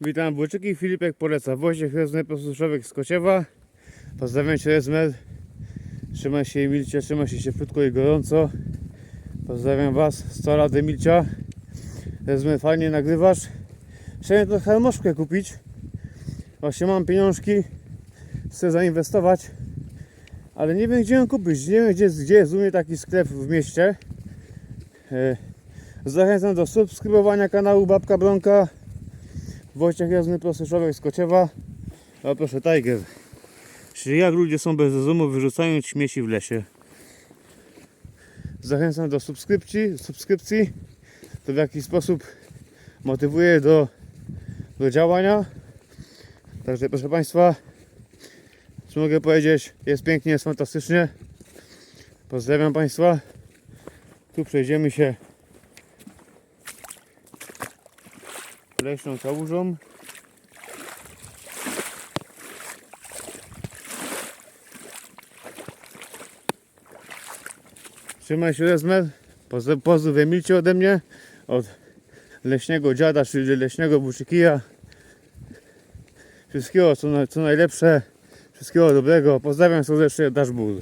Witam, Błyczyki, Filipek poleca. Wojciech Rezmer, posłuszowek z Kociewa. Pozdrawiam Cię Rezmer. Trzymaj się Emilcia, trzymaj się cieplutko i gorąco. Pozdrawiam Was, 100 lat Emilcia. Rezmer, fajnie nagrywasz. Chciałem trochę harmoszkę kupić. Właśnie mam pieniążki, chcę zainwestować. Ale nie wiem gdzie ją kupić, nie wiem gdzie, gdzie jest u mnie taki sklep w mieście. E, Zachęcam do subskrybowania kanału Babka Bronka. Wojciech Jazny, prosty człowiek z Kociewa. A proszę, Tiger. Czyli jak ludzie są bez rozumu, wyrzucając śmieci w lesie. Zachęcam do subskrypcji, subskrypcji. To w jakiś sposób motywuje do, do działania. Także proszę Państwa, co mogę powiedzieć? Jest pięknie, jest fantastycznie. Pozdrawiam Państwa. Tu przejdziemy się leśną kałużą. Trzymaj się Rezmer. Pozdrów Emilcie ode mnie. Od leśnego dziada, czyli leśnego buczykija. Wszystkiego co, na- co najlepsze. Wszystkiego dobrego. Pozdrawiam serdecznie, Dasz Ból.